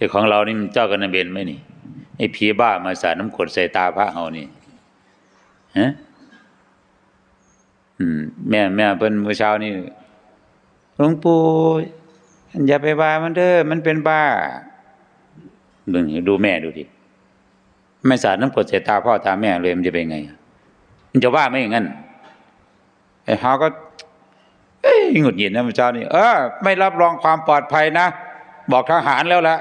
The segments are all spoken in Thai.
ไอ้ของเรานี่มันเจ้ากันนเบนไหมนี่ไอ้ผีบ้ามาสาดน้ำกรดใส่ตาพระเฮานี่ฮะอืมแม่แม่เพิ่นเมื่อเช้านี่หลวงปู่อย่าไปว่ามันเด้อมันเป็นบ้าดูนี่ดูแม่ดูดิไม่สาดน้ำกรดใส่ตาพ่อตาแม่เลยมันจะเป็นไง มันจะว่าไม่อย่างนั้นไอ้เฮาก็เอ้ยหงุดหงิดนะเมื่อเช้านี่เออไม่รับรองความปลอดภัยนะ บอกทหารแล้วละ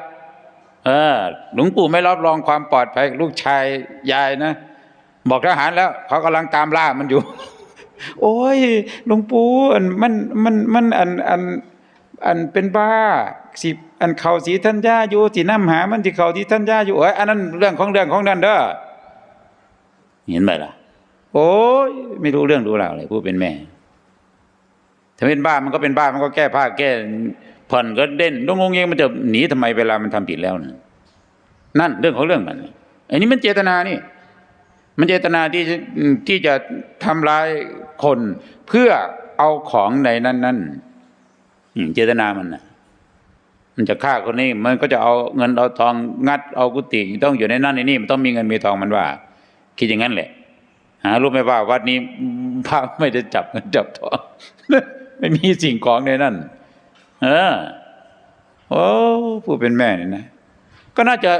เออ หลวงปู่ไม่รับรองความปลอดภัยลูกชายยายนะ บอกทหารแล้วเขากำลังตามล่ามันอยู่ โอ้ยหลวงปู่อันมันมันมันอันอันอันเป็นบ้าสิอันเขาสีทัญญาอยู่สีน้ำหา มันที่เขาสีทัญญาอยู่เอ้ยอันนั้นเรื่องของเรื่องของนั่นเด้อเห็นไหมล่ะ โอ้ยไม่รู้เรื่องรู้ราวเลยผู้เป็นแม่ ถ้าเป็นบ้ามันก็เป็นบ้ามันก็แก้ผ้าแก้ ผ่อนก็เด่นดงงงเงมันจะหนีทำไมเวลามันทำผิดแล้วนะนั่นเรื่องของเรื่องมัน อันนี้มันเจตนานี่ มันเจตนาที่ที่จะทำร้ายคนเพื่อเอาของในนั้นนั้นเจตนามันนะมันจะฆ่าคนนี้มันก็จะเอาเงินเอาทองงัดเอากุฏิต้องอยู่ในนั้นในนี่มันต้องมีเงินมีทองมันว่า คิดอย่างนั้นแหละหารู้ไหมว่าวัดนี้พระไม่ได้จับเงินจับทองไม่มีสิ่งของในนั้น เออโอ้ผู้เป็นแม่เนี่ยนะ ก็น่าจะ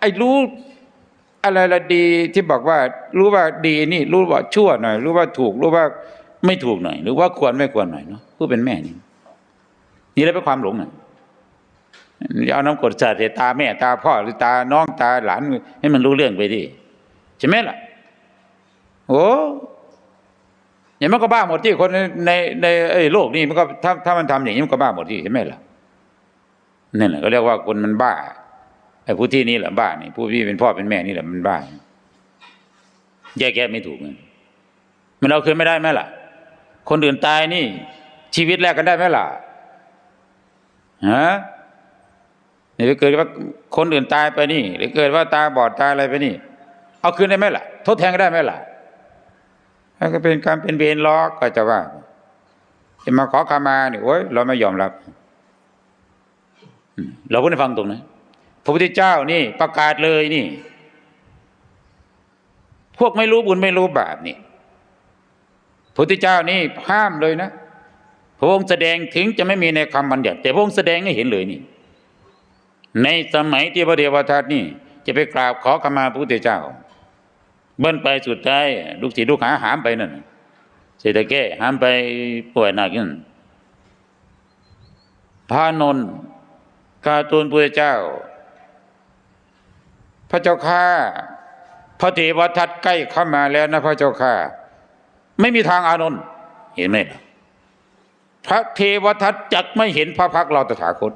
ไอ้รู้อะไรละดีที่บอกว่า รู้ว่าดีนี่ รู้ว่าชั่วหน่อย รู้ว่าถูก รู้ว่าไม่ถูกหน่อย หรือว่าควรไม่ควรหน่อยเนาะผู้เป็นแม่นี่นี่แหละเป็นความหลงอะอย่าเอาน้ำกรดสาดใส่ตาแม่ตาพ่อหรือตาน้องตาหลานให้มันรู้เรื่องไปดิใช่ไหมล่ะโอ้ อย่างมันก็บ้าหมดที่คนในในในโลกนี้มันก็ถ้าถ้ามันทำอย่างนี้มันก็บ้าหมดที่ใช่ไหมล่ะนั่นแหละก็เรียกว่าคนมันบ้าไอ้ผู้ที่นี่แหละบ้านี่ผู้ที่เป็นพ่อเป็นแม่นี่แหละมันบ้าแยกแยะไม่ถูกเลยมันเอาคืนไม่ได้ไหมล่ะ คนอื่นตายนี่ ชีวิตแลกกันได้ไหมล่ะฮะนี่ถ้าเกิดว่าคนอื่นตายไปนี่หรือเกิดว่าตาบอดตายอะไรไปนี่ เอาคืนได้ไหมล่ะ ทดแทนกันได้ไหมล่ะ ถ้าก็เป็นการเป็นเวรล้อกก็จะว่าจะมาขอขมาเนี่ยโอ้ยเราไม่ยอมรับ เราก็ได้ฟังตรงนะพระพุทธเจ้านี่ประกาศเลยนี่ พวกไม่รู้บุญไม่รู้บาปนี่พระพุทธเจ้านี่ห้ามเลยนะพระองค์แสดงถึงจะไม่มีในคำบัญญัติแต่พระองค์แสดงให้เห็นเลยนี่ ในสมัยที่พระเดวทัตนี่ จะไปกราบขอขมาพระพุทธเจ้า เบิ้นไปสุดท้ายลูกศิษย์ลูกหาหามไปนั่นเศรษฐแก้หามไปป่วยหนักนั่นพระนนท์กาตูนพระเจ้า พระเจ้าข้าพระเทวทัตใกล้เข้ามาแล้วนะพระเจ้าข้าไม่มีทางอานนท์เห็นไหมล่ะพระเทวทัตจักไม่เห็นพระพักตร์เราตถาคต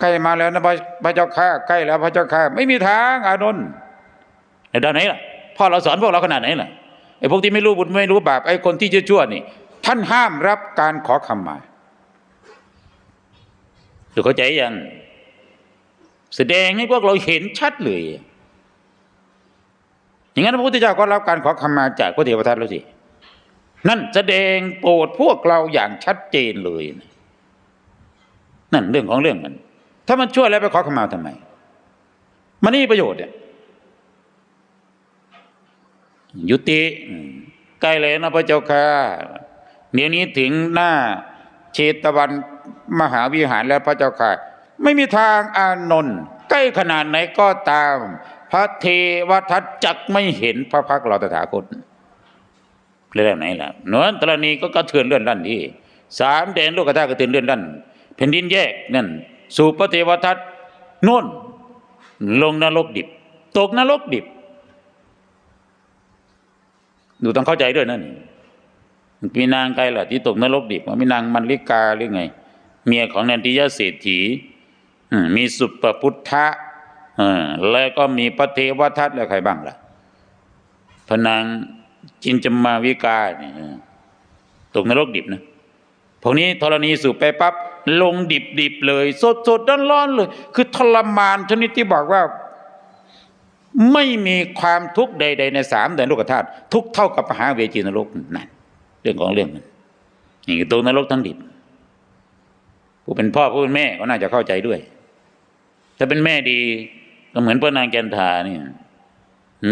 ใกล้มาแล้วนะพระเจ้าข้าใกล้แล้วพระเจ้าข้าไม่มีทางอานนท์ ไอ้ด้านไหนล่ะพ่อเราสอนพวกเราขนาดไหนล่ะไอ้พวกที่ไม่รู้บุญไม่รู้บาปไอ้คนที่ชั่วๆนี่ ท่านห้ามรับการขอขมาหรือเข้าใจยังแสดงให้พวกเราเห็นชัดเลยอย่างนั้นพระพุทธเจ้าก็รับการขอขมาจากพระเทวทัตแล้วสินั่นแสดงโปรดพวกเราอย่างชัดเจนเลยนะนั่นเรื่องของเรื่องมัน ถ้ามันช่วยแล้วไปขอขมาทำไม มันนี่ประโยชน์เนี่ย ยุติ ใกล้เลยนะพระเจ้าค่ะเดี๋ยวนี้ถึงหน้าเชตวันมหาวิหารแล้วพระเจ้าค่ะ ไม่มีทางอานนท์ใกล้ขนาดไหนก็ตาม พระเทวทัตจักไม่เห็นพระพักตร์เราตถาคตเรื่องไหนล่ะนวลตรณีก็กระเทือนเลื่อนลั่นที่สามแดนโลกธาตุกระเทือนเลื่อนลั่นแผ่นดินแยกนั่นสู่พระเทวทัตโน่นลงนรกดิบ ตกนรกดิบ ดูต้องเข้าใจด้วยนะนี่มีนางใครล่ะที่ตกนรกดิบมีนางมันลิกาหรือไง เมียของนันทิยเศรษฐีมีสุปพุทธะแล้วก็มีพระเทวทัตแล้วใครบ้างล่ะพนางจินจมาวิกาเนี่ยตกนรกดิบนะพวกนี้ธรณีสูบไปปั๊บลงดิบดิบเลย สดสดร้อนร้อนเลย คือทรมานชนิดที่บอกว่า ไม่มีความทุกข์ใด ๆ ในสามแดนโลกธาตุทุกเท่ากับมหาเวจีนรกนั่นเรื่องของเรื่องมันนี่คือตัวนรกทั้งดิบผู้เป็นพ่อผู้เป็นแม่ก็น่าจะเข้าใจด้วย ถ้าเป็นแม่ดีก็เหมือนพระนางแกนทาเนี่ย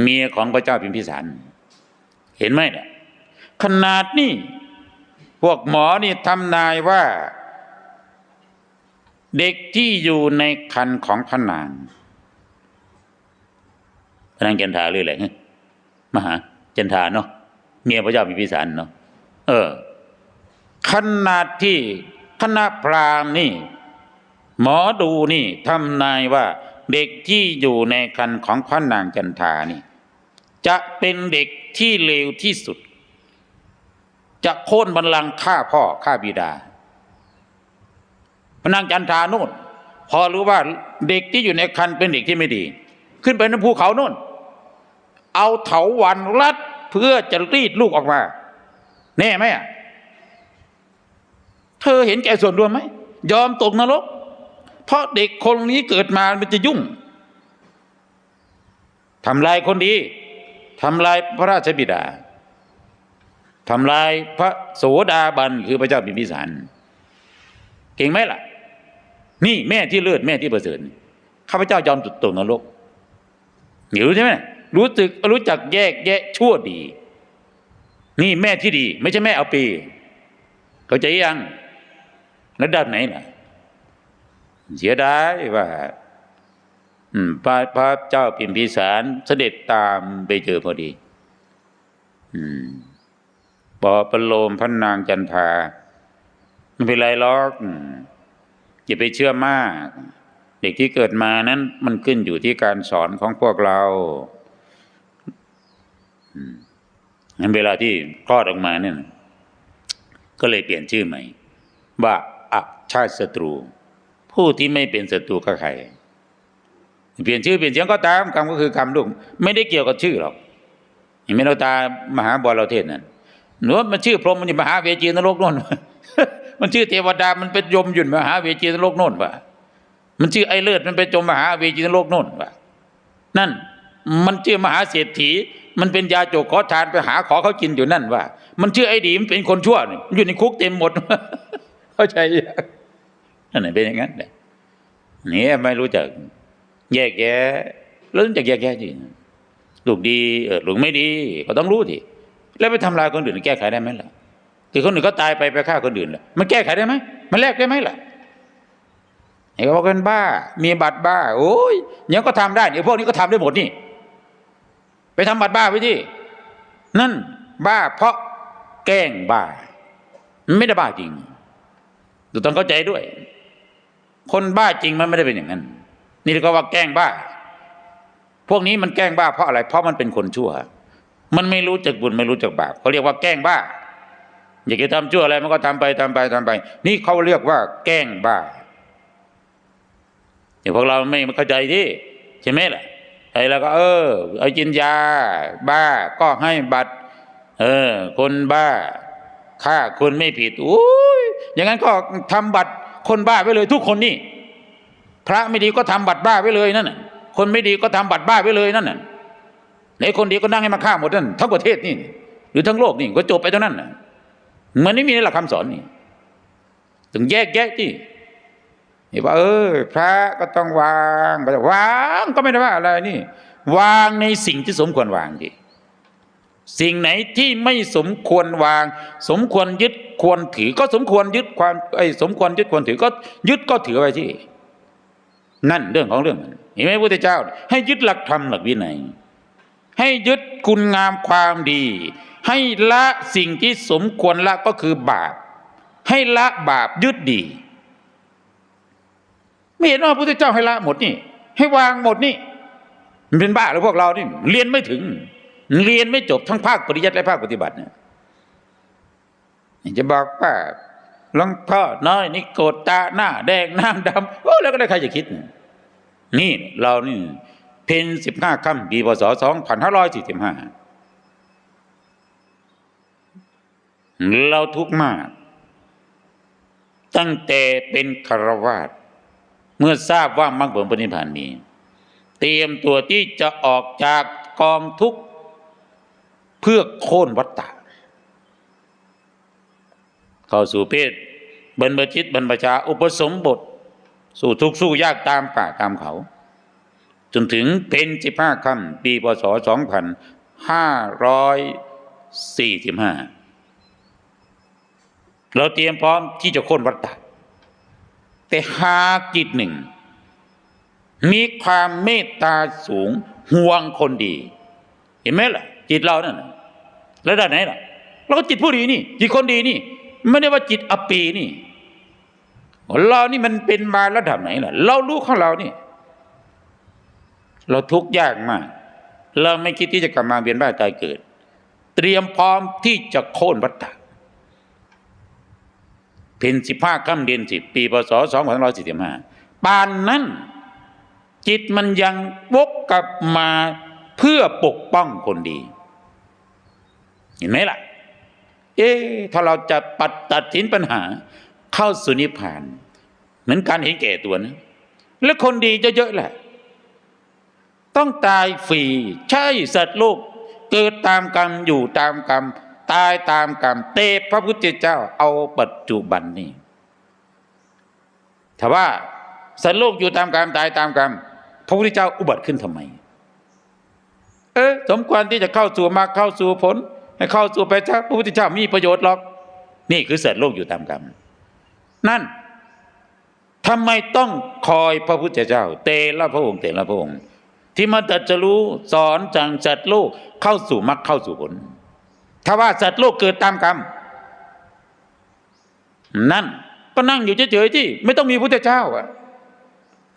เมียของพระเจ้าพิมพิสาร เห็นไหมเนี่ยขนาดนี้พวกหมอนี่ทำนายว่า เด็กที่อยู่ในคันของพระนาง พระนางแกนทาหรืออะไรมหาเจนทาเนาะเมียพระเจ้าพิมพิสารเนาะเออ ขนาดที่คณะพราหมณ์นี่ หมอดูนี่ทำนายว่าเด็กที่อยู่ในคันของพระนางจันทานี่ จะเป็นเด็กที่เลวที่สุด จะโค่นบัลลังก์ฆ่าพ่อฆ่าบิดาพระนางจันทาโน่นพอรู้ว่าเด็กที่อยู่ในคันเป็นเด็กที่ไม่ดี ขึ้นไปในภูเขาโน่น เอาเถาวันรัดเพื่อจะรีดลูกออกมา แน่ไหมอะเธอเห็นแก่ส่วนรวมไหม ยอมตกนรก เพราะเด็กคนนี้เกิดมามันจะยุ่งทำลายคนดีทำลายพระราชบิดาทำลายพระโสดาบันคือพระเจ้าพิมพิสารเก่งไหมล่ะ นี่แม่ที่เลือดแม่ที่ประเสริฐข้าพเจ้ายอมตกนรก หนิวใช่ไหมรู้สึกรู้จักแยกแยะชั่วดี นี่แม่ที่ดี ไม่ใช่แม่เอาปีเข้าใจยังระดับไหนล่ะเสียดายว่าพระพระเจ้าพิมพิสารเสด็จตามไปเจอพอดีอืมปอประโลมพระนางจันทาไม่เป็นไรหรอกอย่าไปเชื่อมาก เด็กที่เกิดมานั้นมันขึ้นอยู่ที่การสอนของพวกเราอืมงั้นเวลาที่คลอดออกมาเนี่ยก็เลยเปลี่ยนชื่อใหม่ ว่าอาชาติศัตรู ผู้ที่ไม่เป็นศัตรูกับใครเปลี่ยนชื่อเปลี่ยนเสียงก็ตามกรรมก็คือกรรมลูกไม่ได้เกี่ยวกับชื่อหรอกเห็นไหมเราตามหาบอลเราเทศนั่นหนูว่ามันชื่อพรหมมันจะมหาเวจีนรกโน่นมันชื่อเทวดามันเป็นยมหยุ่นมหาเวจีนรกโน่นวะ มันชื่อไอเลิศมันเป็นจมมหาเวจีนรกโน่นวะนั่นมันชื่อมหาเศรษฐี มันเป็นยาโจกขอทานไปหาขอเขากินอยู่นั่นว่า มันชื่อไอ้ดีมันเป็นคนชั่วนี่อยู่ในคุกเต็มหมดเข้าใจยังนั่นไหนเป็นอย่างนั้นแหละนี่ไม่รู้จักแยกแยะแล้วรู้จักแยกแยะจริงลูกดีเออลูกไม่ดีก็ต้องรู้ทีแล้วไปทำลายคนอื่นแก้ไขได้ไหมล่ะคือคนอื่นก็ตายไปไปฆ่าคนอื่นล่ะมันแก้ไขได้ไหมมันแลกได้ไหมล่ะ ไอ้ก็บอกกันบ้า มีบัตรบ้า โอ้ยยังก็ทำได้เดี๋ยวพวกนี้ก็ทำได้หมดนี่ ไปทำบัตรบ้าไปที่ นั่น บ้า เพราะแกล้งบ้า ไม่ได้บ้าจริงดูต้องเข้าใจด้วย คนบ้าจริงมันไม่ได้เป็นอย่างนั้น นี่ก็ว่าแกล้งบ้า พวกนี้มันแกล้งบ้าเพราะอะไร เพราะมันเป็นคนชั่ว มันไม่รู้จักบุญไม่รู้จักบาปเขาเรียกว่าแกล้งบ้า อยากจะทำชั่วอะไรมันก็ทำไปทำไปทำไป นี่เขาเรียกว่าแกล้งบ้า อย่างพวกเราไม่เข้าใจที่ใช่ไหมล่ะไอ้เราก็ เออ เอากินยา บ้าก็ให้บัตร เออ คนบ้าฆ่าคนไม่ผิดอุ้ยอย่างนั้นก็ทำบัตรคนบ้าไปเลยทุกคนนี่ พระไม่ดีก็ทำบัตรบ้าไว้เลยนั่นน่ะ คนไม่ดีก็ทำบัตรบ้าไว้เลยนั่นน่ะไอ้คนดีก็นั่งให้มาฆ่าหมดนั่นทั้งประเทศนี่ หรือทั้งโลกนี่ก็จบไปเท่านั้นน่ะมันไม่มีในหลักคำสอนนี่ต้องแยกแยะที่ นี่ว่าเออ พระก็ต้องวางก็วางก็ไม่ได้ว่าอะไรนี่ วางในสิ่งที่สมควรวางดิสิ่งไหนที่ไม่สมควรวาง สมควรยึดควรถือ ก็สมควรยึดความไอ้สมควรยึดควรถือก็ยึดก็ถือไว้ที่ นั่นเรื่องของเรื่องมันเห็นไหมพระพุทธเจ้า ให้ยึดหลักธรรมหลักวินัยให้ยึดคุณงามความดี ให้ละสิ่งที่สมควรละก็คือบาป ให้ละบาปยึดดี ไม่เห็นว่าพระพุทธเจ้าให้ละหมดนี่ ให้วางหมดนี่ มันเป็นบ้าหรือพวกเรานี่เรียนไม่ถึง เรียนไม่จบทั้งภาคปริยัติและภาคปฏิบัติเนี่ยจะบอกว่าหลวงพ่อน้อยนี่โกรธตาหน้า แดงหน้าดำโอ้แล้วก็ได้ใครจะคิด นี่เรานี่ เพนสิบห้าค่ำปีพศสองพันห้าร้อยสี่สิบห้าเราทุกข์มาก ตั้งแต่เป็นคารวาส เมื่อทราบว่ามรรคผลปณิพานมี เตรียมตัวที่จะออกจากกองทุกข์เพื่อโค่นวัฏฏะเข้าสู่เพศบรรพชิตบรรพชา อุปสมบท สู้ทุกสู้ยากตามป่าตามเขา จนถึงเป็นสิบห้าค่ำปีพศสองพันห้าร้อยสี่สิบห้าเราเตรียมพร้อมที่จะโค่นวัฏฏะ แต่หากจิตหนึ่ง มีความเมตตาสูงห่วงคนดี เห็นไหมล่ะ จิตเรานั่นน่ะแล้วด้านไหนล่ะเราก็จิตผู้ดีนี่ จิตคนดีนี่ ไม่ได้ว่าจิตอปีนี่ เรานี่มันเป็นมาระดับไหนล่ะ เรารู้ของเรานี่ เราทุกข์ยากมาก เราไม่คิดที่จะกลับมาเวียนว่ายตายเกิด เตรียมพร้อมที่จะโค่นวัฏฏะ เพ็ญสิบห้าค่ำเดือนสิบปีพศสองพันร้อยสี่สิบห้าปานนั้น จิตมันยังวกกลับมาเพื่อปกป้องคนดี เห็นไหมล่ะ เอ๊ถ้าเราจะปัดตัดสินปัญหา เข้าสุนิพพานเหมือนการเห็นแก่ตัวนะแล้วคนดีเยอะๆแหละ ต้องตายฟรีใช่สัตว์โลกเกิดตามกรรมอยู่ตามกรรม ตายตามกรรมเตพระพุทธเจ้าเอาปัจจุบันนี่ถ้าว่าสัตว์โลกอยู่ตามกรรมตายตามกรรมพระพุทธเจ้าอุบัติขึ้นทำไม เออสมควรที่จะเข้าสู่มรรคเข้าสู่ผล ให้เข้าสู่ไปพระพุทธเจ้ามีประโยชน์หรอก นี่คือสัตว์โลกอยู่ตามกรรมนั่นทำไมต้องคอยพระพุทธเจ้า เตละพระองค์เตละพระองค์ ที่มาตัดจะรู้สอนจังสัตว์โลกเข้าสู่มรรคเข้าสู่ผล ถ้าว่าสัตว์โลกเกิดตามกรรม นั่นก็นั่งอยู่เฉยๆที่ ไม่ต้องมีพุทธเจ้าอะ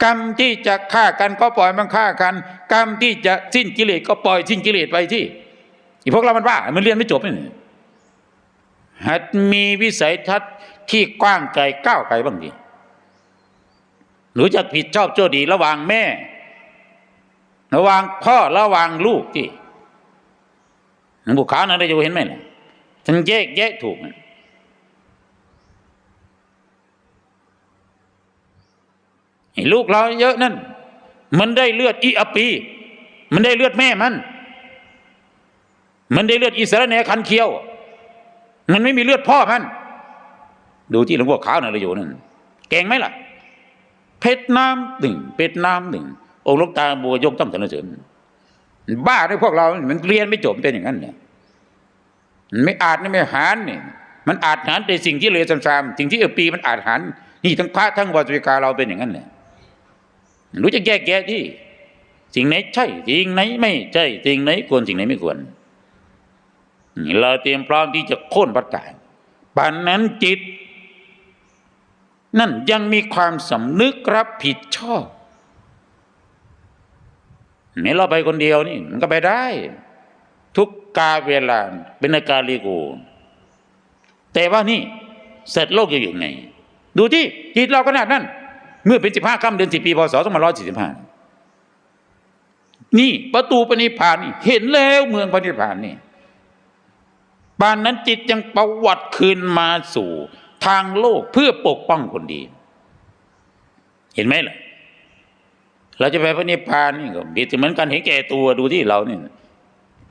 กรรมที่จะฆ่ากันก็ปล่อยมันฆ่ากัน กรรมที่จะสิ้นกิเลสก็ปล่อยสิ้นกิเลสไปที่อีพวกเรามันว่า มันเรียนไม่จบนี่หัดมีวิสัยทัศน์ที่กว้างไกลก้าวไกลบ้างดิรู้จักผิดชอบชั่วดีระหว่างแม่ ระหว่างพ่อระหว่างลูกที่ บุคคานะได้จะเห็นไหมล่ะฉันแยกแยะถูกนะไอ้ลูกเราเยอะนั่น มันได้เลือดอีอปี มันได้เลือดแม่มัน มันได้เลือดอีสารแหนคันเคี้ยว มันไม่มีเลือดพ่อมัน ดูที่หลวงพ่อขาวน่ะเราอยู่นั่นเก่งไหมล่ะ เพชรน้ำหนึ่งเพชรน้ำหนึ่งองค์ลวงตาบัวยกต้องสรรเสริญ บ้าด้วยพวกเรามันเรียนไม่จบเป็นอย่างนั้นเนี่ยมันไม่อาจไม่หารเนี่ยมันอาจหารแต่สิ่งที่เลวซ้ำๆสิ่งที่เออปีมันอาจหารนี่ทั้งพระทั้งวาสิกาเราเป็นอย่างนั้นแหละรู้จะแยกแยะที่ สิ่งไหนใช่สิ่งไหนไม่ใช่สิ่งไหนควรสิ่งไหนไม่ควรเราเตรียมพร้อมที่จะโค่นประกาศปานนั้นจิต นั่นยังมีความสำนึกรับผิดชอบ ไม่เราไปคนเดียวนี่ มันก็ไปได้ ทุกกาเวลา เป็นอาการลีโกแต่ว่านี่เสร็จโลกอยู่ยังไง ดูที่จิตเราขนาดนั้น เมื่อเป็นสิบห้าค่ำเดือนสิบปีพศสองพันร้อยสี่สิบห้านี่ประตูปณิพานนี่เห็นแล้วเมืองปณิพานนี่บานนั้นจิตยังประวัติคืนมาสู่ ทางโลกเพื่อปกป้องคนดี เห็นไหมล่ะ เราจะไปพระนิพพานนี่ก็มีเหมือนกันเห็นแก่ตัวดูที่เราเนี่ย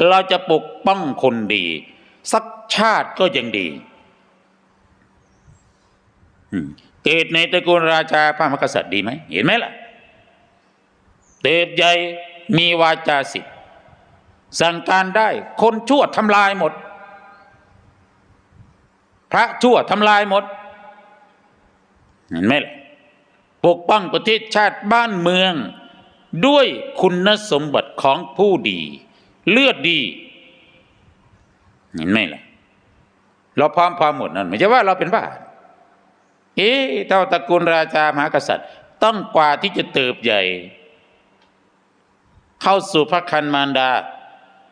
เราจะปกป้องคนดี สักชาติก็ยังดีเกิดในตระกูลราชาพระมหากษัตริย์ดีไหมเห็นไหมล่ะเติบใหญ่มีวาจาสิทธิ์สั่งการได้ คนชั่วทำลายหมด พระชั่วทำลายหมด เห็นไหมล่ะ ปกป้องประเทศชาติบ้านเมือง ด้วยคุณสมบัติของผู้ดี เลือดดี เห็นไหมล่ะ เราพร้อมพร้อมหมดนั่นไม่ใช่ว่าเราเป็นบ้าเอ๊ะเท่าตระกูลราชามหากษัตริย์ ต้องกว่าที่จะเติบใหญ่ เข้าสู่พระคันมารดา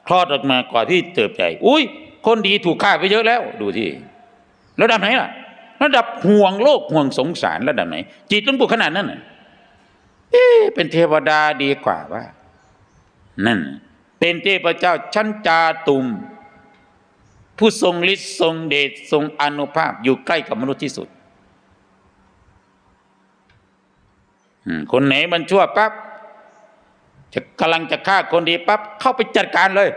คลอดออกมากว่าที่เติบใหญ่ อุ้ยคนดีถูกฆ่าไปเยอะแล้ว ดูที่ระดับไหนล่ะ ระดับห่วงโลกห่วงสงสารระดับไหน จิตต้องบุกขนาดนั้นเอ๊เป็นเทวดาดีกว่าว่า นั่น เป็นเทพเจ้าชั้นจาตุม ผู้ทรงฤทธิ์ทรงเดชทรงอนุภาพอยู่ใกล้กับมนุษย์ที่สุดคนไหนมันชั่วปั๊บจะกำลังจะฆ่าคนดีปั๊บเข้าไปจัดการเลย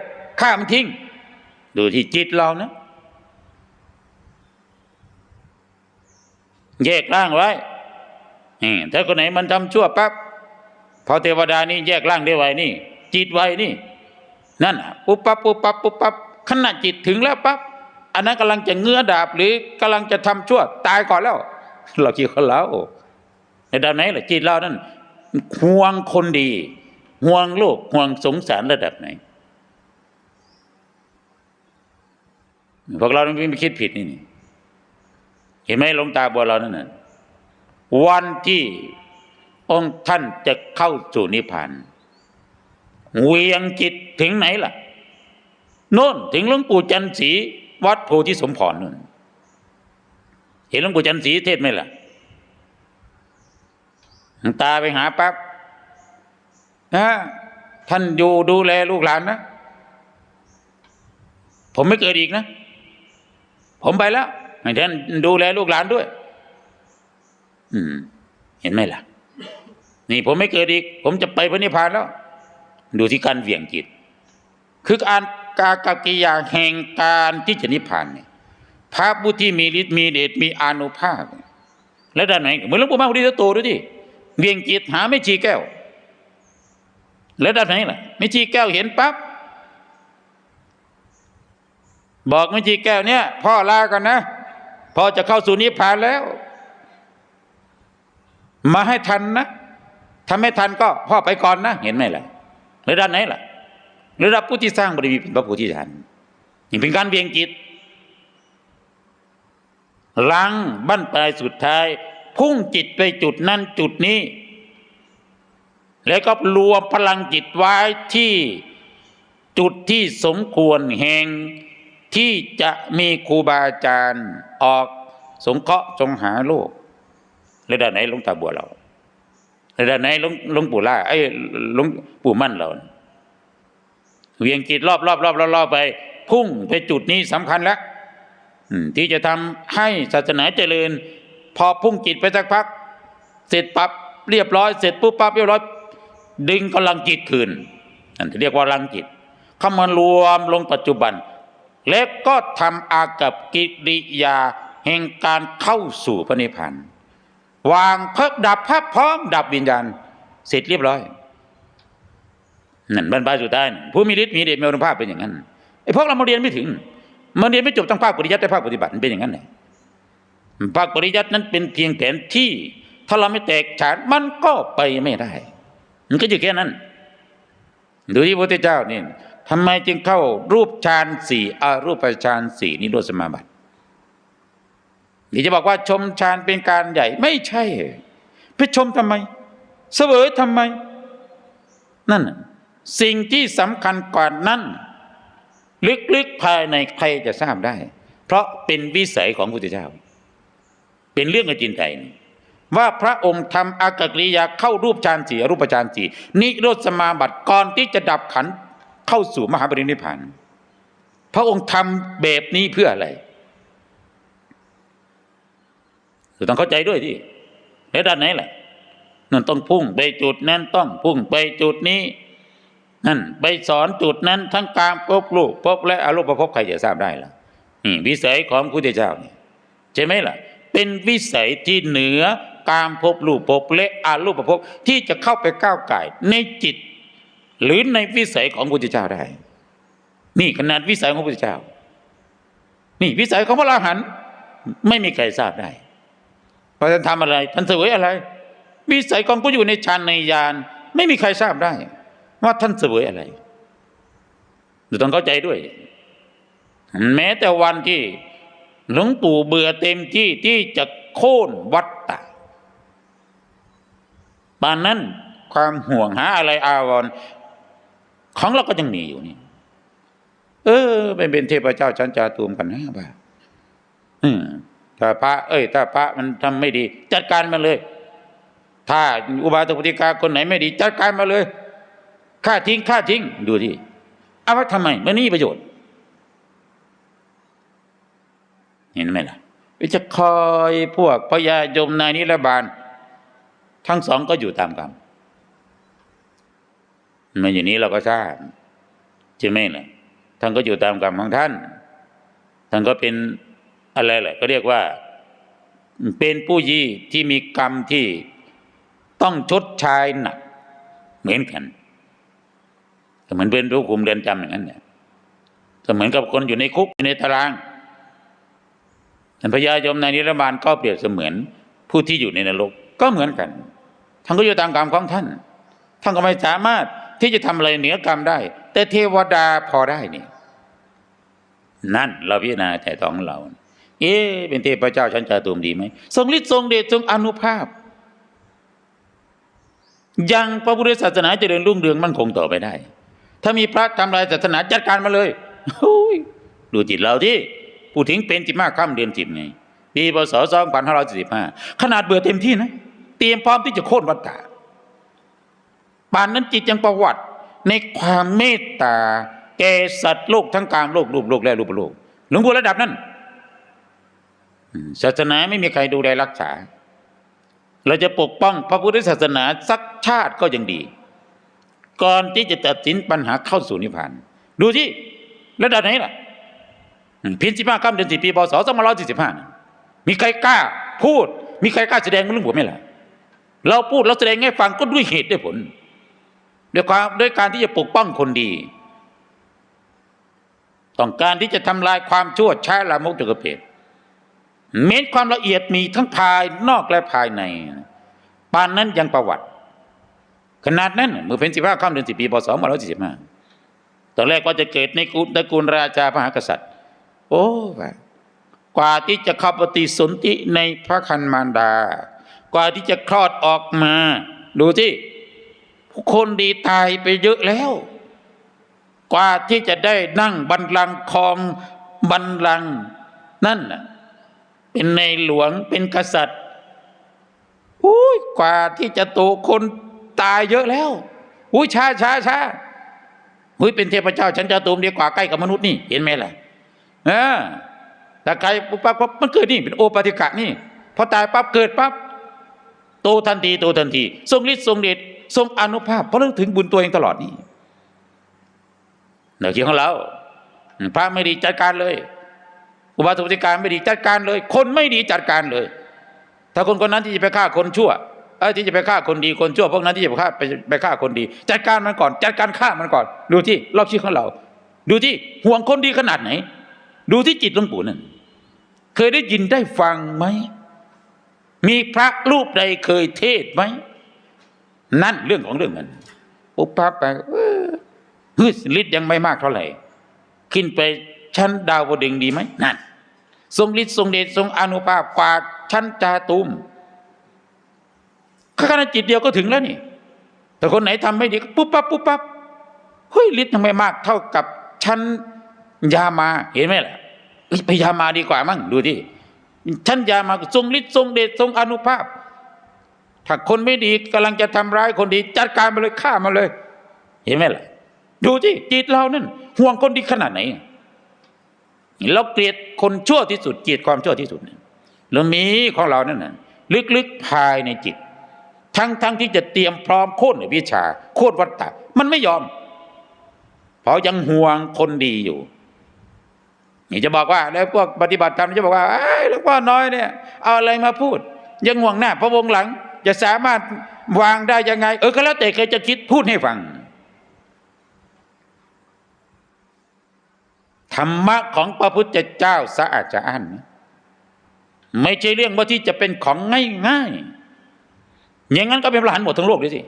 ฆ่ามันทิ้ง ดูที่จิตเรานะ แยกร่างไว้ถ้าคนไหนมันทำชั่วปั๊บพอเทวดานี่แยกร่างได้ไวนี่ จิตไวนี่ นั่นปุ๊บปั๊บปุ๊บปั๊บปุ๊บปั๊บขณะจิตถึงแล้วปั๊บอันนั้นกำลังจะเงื้อดาบหรือกำลังจะทำชั่วตายก่อนแล้ว เราคิดเขาแล้วในด้านไหนล่ะจิตเรานั่นห่วงคนดี ห่วงโลกห่วงสงสารระดับไหนพวกเราไม่คิดผิดนี่ เห็นไหมหลวงตาบัวเรานั่นน่ะวันที่องค์ท่านจะเข้าสู่นิพพานเวียงจิตถึงไหนล่ะโน่นถึงหลวงปู่จันทร์ศรีวัดโพธิสมพรนู่นเห็นหลวงปู่จันทร์ศรีเทศไหมล่ะตาไปหาปั๊บนะท่านอยู่ดูแลลูกหลานนะ ผมไม่เกิดอีกนะ ผมไปแล้ว ท่านดูแลลูกหลานด้วย อืม เห็นไหมล่ะ นี่ผมไม่เกิดอีก ผมจะไปพระนิพพานแล้ว ดูที่การเหวี่ยงจิต คือการกากับกิยาแห่งการที่จะนิพพานเนี่ยพระบุตรที่มีฤทธิ์มีเดชมีอานุภาพ และด้านไหนเหมือนหลวงปู่มหาพุทธโตด้วยที่เวี่ยงจิตหาไม่ชีแก้ว แล้วด้านไหนล่ะไม่ชีแก้วเห็นปั๊บบอกไม่ชีแก้วเนี่ย พ่อลากันนะ พอจะเข้าสู่นิพพานแล้ว มาให้ทันนะถ้าไม่ทันก็พ่อไปก่อนนะ เห็นไหมล่ะระดับไหนล่ะระดับผู้ที่สร้างบารมีเป็นพระโพธิสัตว์นี่เป็นการเบี่ยงจิตลังบั้นปลายสุดท้าย พุ่งจิตไปจุดนั้นจุดนี้ แล้วก็รวมพลังจิตไว้ที่จุดที่สมควรแห่ง ที่จะมีครูบาอาจารย์ออกสงเคราะห์จงหาโลกระดับไหนหลวงตาบัวเราระดับไหนหลวงหลวงปู่ล่าไอ้หลวงปู่มั่นเราเวียงจิตรอบรอบรอบรอบรอบไป พุ่งไปจุดนี้สำคัญแล้วที่จะทำให้ศาสนาเจริญ พอพุ่งจิตไปสักพัก เสร็จปั๊บเรียบร้อยเสร็จปุ๊บปั๊บเรียบร้อย ดึงกำลังจิตคืนนั่นที่เรียกว่าลังจิตเข้ามารวมลงปัจจุบัน และก็ทำอากับกิริยา แห่งการเข้าสู่พระนิพพานวางเพิกดับภาพพร้อมดับวิญญาณเสร็จเรียบร้อยนั่นบรรพายสุดท้ายผู้มีฤทธิ์มีเดชมีอนุภาพเป็นอย่างนั้นไอ้พวกเรามาเรียนไม่ถึงมาเรียนไม่จบต้งภาคปริยัติแต่ภาคปฏิบัติเป็นอย่างนั้นเลยภาคปริยัตินั้นเป็นเพียงแผนที่ถ้าเราไม่แตกฉานมันก็ไปไม่ได้ มันก็อยู่แค่นั้น ดูที่พระพุทธเจ้านี่ ทำไมจึงเข้ารูปฌานสี่อารูปฌานสี่นิโรธสมาบัตินี่จะบอกว่าชมฌานเป็นการใหญ่ไม่ใช่ไปชมทำไม เสวยทำไม นั่นสิ่งที่สำคัญกว่านั้น ลึกๆภายในใครจะทราบได้ เพราะเป็นวิสัยของพระพุทธเจ้า เป็นเรื่องอจินไตยว่าพระองค์ทำอากกริยาเข้ารูปฌานสี่รูปฌานสี่นิโรธสมาบัติก่อนที่จะดับขัน เข้าสู่มหาปรินิพพานพระองค์ทำแบบนี้เพื่ออะไรต้องเข้าใจด้วยที่แล้วด้านไหนล่ะนั่นต้องพุ่งไปจุดนั้นต้องพุ่งไปจุดนี้นั่นไปสอนจุดนั้นทั้งกลางภพลูกภพและอารูปภพใครจะทราบได้ล่ะนี่วิสัยของพระพุทธเจ้าเนี่ยใช่ไหมล่ะ เป็นวิสัยที่เหนือการภพรูปภพและอารูปภพที่จะเข้าไปก้าวไก่ในจิต หรือในวิสัยของพระพุทธเจ้าได้ นี่ขนาดวิสัยของพระพุทธเจ้า นี่วิสัยของพระอรหันต์ไม่มีใครทราบได้พระท่านทำอะไรท่านเสวยอะไร วิสัยของผู้อยู่ในฌานในญาณไม่มีใครทราบได้ ว่าท่านเสวยอะไรเราต้องเข้าใจด้วย แม้แต่วันที่หลวงปู่เบื่อเต็มที่ที่จะโค่นวัดตะปานนั้นความห่วงหาอะไรอาวรณ์ ของเราก็ยังมีอยู่นี่เออเป็นเป็นเทพเจ้าชั้นจาตูมกันนะบ้าอืมถ้าพระ เอ้ย ถ้าพระมันทำไม่ดี จัดการมาเลย ถ้าอุบาสกปฏิกาคนไหนไม่ดี จัดการมาเลยฆ่าทิ้งฆ่าทิ้ง ดูที่เอาว่าทำไมมันนี่ประโยชน์ เห็นไหมล่ะวิจะคอยพวกพญายมนายนิรบาล ทั้งสองก็อยู่ตามกรรม มาอย่างนี้เราก็ทราบใช่ไหมล่ะท่านก็อยู่ตามกรรมของท่าน ท่านก็เป็นอะไรแหละก็เรียกว่า เป็นผู้ยี่ที่มีกรรมที่ต้องชดใช้หนักเหมือนกันเหมือนเป็นผู้คุมเรือนจำอย่างนั้นเนี่ยเหมือนกับคนอยู่ในคุกอยู่ในตารางท่านพญายมในนิรบาลก็เปรียบเสมือนผู้ที่อยู่ในนรกก็เหมือนกัน ท่านก็อยู่ตามกรรมของท่าน ท่านก็ไม่สามารถ ที่จะทำอะไรเหนือกรรมได้ แต่เทวดาพอได้นี่ นั่นเราพิจารณาแต่ท้องเรา เอ๊เป็นเทพเจ้าชั้นจาตุมดีไหมทรงฤทธิ์ทรงเดชทรงอนุภาพ ยังพระพุทธศาสนาจะเจริญรุ่งเรืองมั่นคงต่อไปได้ ถ้ามีพระทำลายศาสนาจัดการมาเลยดูจิตเราที่ผู้ถึงเป็นจิตมากข้ามเดือนจิตไงปีพศสองพันห้าร้อยสิบห้าขนาดเบื่อเต็มที่นะ เตรียมพร้อมที่จะโค่นวัฏฏะ ป่านนั้นจิตยังประวัติในความเมตตา แก่สัตว์โลกทั้งกลางโลกรูปโลกและรูปโลกหลวงปู่ระดับนั้นศาสนาไม่มีใครดูแลรักษา เราจะปกป้องพระพุทธศาสนาสักชาติก็ยังดี ก่อนที่จะตัดสินปัญหาเข้าสู่นิพพาน ดูที่ระดับไหนล่ะพียงสิบห้าค่ำเดือนสี่ปีพศสองพันร้อยสี่สิบห้ามีใครกล้าพูด มีใครกล้าแสดงเรื่องผมไหมล่ะ เราพูดเราแสดงให้ฟังก็ด้วยเหตุด้วยผล ด้วยความด้วยการที่จะปกป้องคนดี ต้องการที่จะทำลายความชั่วช้าละมกจกเพศเม้นความละเอียดมีทั้งภายนอกและภายในปานนั้นยังประวัติ ขนาดนั้นเมื่อเป็นสิบห้าข้ามเดือนสิบปีพศสองพันร้อยสี่สิบห้าตอนแรกว่าจะเกิดในกุตระกูลราชาพระมหากษัตริย์ โอ้ว่ากว่าที่จะเข้าปฏิสนธิในพระคันมารดา กว่าที่จะคลอดออกมา ดูที่ คนดีตายไปเยอะแล้ว กว่าที่จะได้นั่งบัลลังคองบัลลัง นั่นน่ะเป็นในหลวงเป็นกษัตริย์อุ้ยกว่าที่จะโตคนตายเยอะแล้วอุ้ยช้าช้าช้าอุ้ยเป็นเทพเจ้า ฉันจะตูมดีกว่าใกล้กับมนุษย์นี่เห็นไหมล่ะเออแต่ใครปุ๊บปั๊บปั๊บมันเกิดนี่เป็นโอปาติกะนี่พอตายปั๊บเกิดปั๊บโตทันทีโตทันทีทรงฤทธิ์ทรงเดช ทรงอนุภาพเพราะเราถึงบุญตัวเองตลอดนี่เดี๋ยวคิดของเราพระไม่ดีจัดการเลย อุบาสกการไม่ดีจัดการเลย คนไม่ดีจัดการเลย ถ้าคนคนนั้นที่จะไปฆ่าคนชั่วเอ้ที่จะไปฆ่าคนดีคนชั่วพวกนั้นที่จะไปฆ่าไปไปฆ่าคนดี จัดการมันก่อน จัดการฆ่ามันก่อน ดูที่รอบคิดของเรา ดูที่ห่วงคนดีขนาดไหน ดูที่จิตหลวงปู่นั่นเคยได้ยินได้ฟังไหมมีพระรูปใดเคยเทศไหม นั่นเรื่องของเรื่องนั้นปุ๊บปั๊บไปเฮึดฤทธิ์ยังไม่มากเท่าไหร่ ขึ้นไปชั้นดาวดึงดีไหมนั่น ทรงฤทธิ์ทรงเดชทรงอนุภาพกว่าชั้นจาตุมขณะจิตเดียวก็ถึงแล้วนี่ แต่คนไหนทำไม่ดีก็ปุ๊บปั๊บปุ๊บปั๊บเฮ้ยฤทธิ์ยังไม่มากเท่ากับชั้นยามาเห็นไหมล่ะเอ้ยไปยามาดีกว่ามั้งดูที่ชั้นยามาทรงฤทธิ์ทรงเดชทรงอนุภาพ ถ้าคนไม่ดีกำลังจะทำร้ายคนดี จัดการมาเลยฆ่ามาเลย เห็นไหมล่ะ ดูที่จิตเรานั่นห่วงคนดีขนาดไหนเราเกลียดคนชั่วที่สุดเกลียดความชั่วที่สุดเรามีของเรานั่นน่ะลึกๆภายในจิต ทั้งทั้งที่จะเตรียมพร้อมโค่นวิชา โค่นวัตตะมันไม่ยอม เพราะยังห่วงคนดีอยู่นี่จะบอกว่า แล้วพวกปฏิบัติธรรมจะบอกว่าไอ้หลวงพ่อน้อยเนี่ยเอาอะไรมาพูด ยังห่วงหน้าพระวงหลัง จะสามารถวางได้ยังไง เออก็แล้วแต่ใครจะคิดพูดให้ฟังธรรมะของพระพุทธเจ้าสะอาดจะอั้นไม่ใช่เรื่องว่าที่จะเป็นของง่ายๆอย่างนั้นก็เป็นพระหันหมดทั้งโลกเลยสิ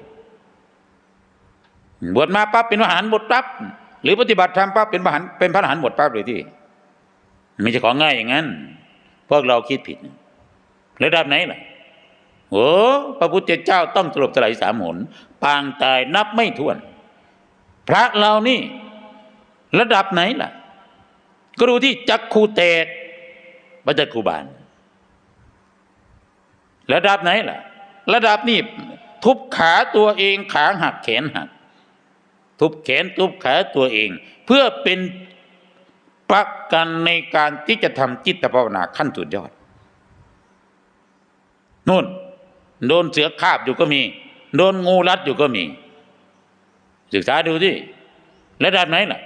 บวชมาปั๊บเป็นพระหันหมดปั๊บหรือปฏิบัติธรรมปั๊บเป็นพระหันเป็นพระหันหมดปั๊บเลยที่ไม่ใช่ของง่ายอย่างนั้นพวกเราคิดผิดระดับไหนล่ะ โอ้พระพุทธเจ้าต้องสลบสลายสามหนปางตายนับไม่ถ้วน พระเรานี่ ระดับไหนล่ะ ก็ดูที่จักคูเตกพระจักคูบาล ระดับไหนล่ะ ระดับนี้ทุบขาตัวเองขาหักแขนหัก ทุบแขนทุบขาตัวเอง เพื่อเป็นประกันในการที่จะทำจิตภาวนาขั้นสุดยอดนู่น โดนเสือคาบอยู่ก็มี โดนงูรัดอยู่ก็มี ศึกษาดูที่ระดับไหนล่ะ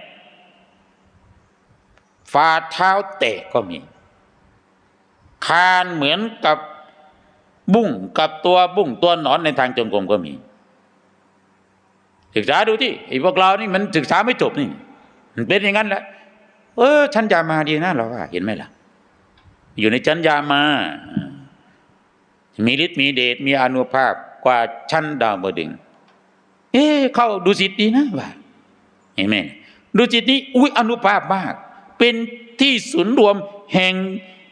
ฝ่าเท้าแตกก็มี คานเหมือนกับบุ้งกับตัวบุ้งตัวหนอนในทางจงกรมก็มี ศึกษาดูที่ไอ้พวกเรานี่มันศึกษาไม่จบนี่มันเป็นอย่างนั้นแหละเออชั้นยามาดีนะเราว่า เห็นไหมล่ะ อยู่ในชั้นยามา มีฤทธิ์มีเดชมีอนุภาพกว่าชั้นดาวบดึง เอ๊ะเข้าดูสิตดีนะว่าเห็นไหมดูจิตนี้อุ้ยอนุภาพมาก เป็นที่ศูนย์รวมแห่ง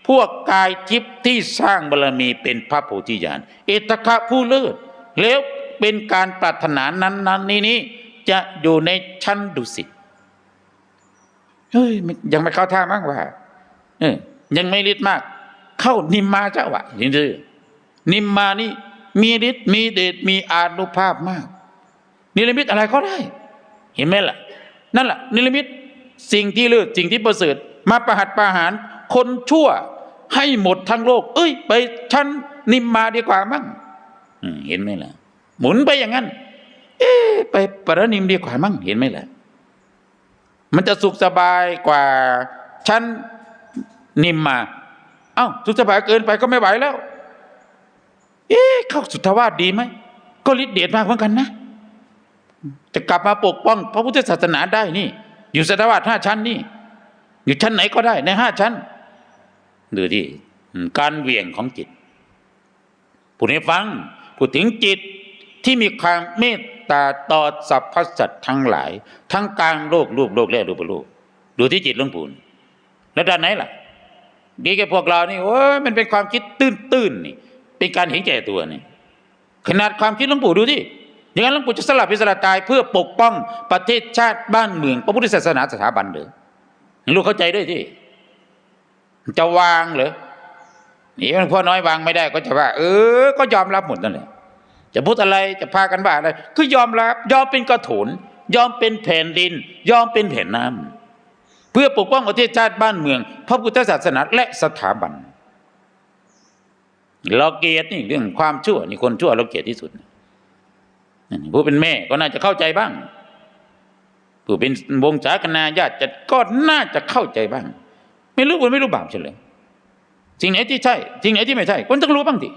พวกกายทิพย์ที่สร้างบารมีเป็นพระโพธิญาณเอตคะผู้เลิศแล้วเป็นการปรารถนานั้นนั้นนี้นี้จะอยู่ในชั้นดุสิตเฮ้ยมันยังไม่เข้าท่ามากว่าเออยังไม่ฤทธิ์มาก เข้านิมมาเจ้าวะนี่คือ นิมมานี่มีฤทธิ์มีเดชมีอานุภาพมาก นิรมิตอะไรก็ได้ เห็นไหมล่ะ นั่นแหละนิรมิตสิ่งที่เลิศสิ่งที่ประเสริฐ มาประหัตประหาร คนชั่วให้หมดทั้งโลก เอ้ย ไปชั้นนิมมาดีกว่ามั้งเห็นไหมล่ะ หมุนไปอย่างนั้น เอ๊ไปปรนิมดีกว่ามั้งเห็นไหมล่ะ มันจะสุขสบายกว่าชั้นนิมมา เอ้าสุขสบายเกินไปก็ไม่ไหวแล้ว เอ๊ะเข้าสุทธวาสดีไหมก็ฤทธิ์เดชมากเหมือนกันนะจะกลับมาปกป้อง พระพุทธศาสนาได้นี่ อยู่สตวาสห้าชั้นนี่ อยู่ชั้นไหนก็ได้ในห้าชั้น ดูที่การเวี่ยงของจิตพูดให้ฟังพูดถึงจิตที่มีความเมตตาต่อสรรพสัตว์ทั้งหลาย ทั้งกลางโลกรูปโลกและรูปโลกดูที่จิตหลวงปู่แล้วด้านไหนล่ะ ดีแกพวกเรานี่โอ้ยมันเป็นความคิดตื้นๆนี่ เป็นการเห็นแก่ตัวนี่ขนาดความคิดหลวงปู่ดูที่อย่างนั้นหลวงปู่จะสลับพิสละตายเพื่อปกป้องประเทศชาติบ้านเมือง พระพุทธศาสนาสถาบันเด้อลูกเข้าใจด้วยที่จะวางเหรอนี่มันพ่อน้อยวางไม่ได้ก็จะว่า เออ ก็ยอมรับหมดนั่นแหละจะพูดอะไรจะพากันบ้าอะไรคือยอมรับ ยอมเป็นกระโถนยอมเป็นแผ่นดิน ยอมเป็นแผ่นน้ำเพื่อปกป้องประเทศชาติบ้านเมือง พระพุทธศาสนาและสถาบัน เราเกลียดนี่เรื่องความชั่ว นี่คนชั่วเราเกลียดที่สุดผู้เป็นแม่ก็น่าจะเข้าใจบ้าง ผู้เป็นวงศาคณาญาติจะก็น่าจะเข้าใจบ้าง ไม่รู้บุญไม่รู้บาปเฉลยสิ่งไหนที่ใช่ สิ่งไหนที่ไม่ใช่คนต้องรู้บ้างที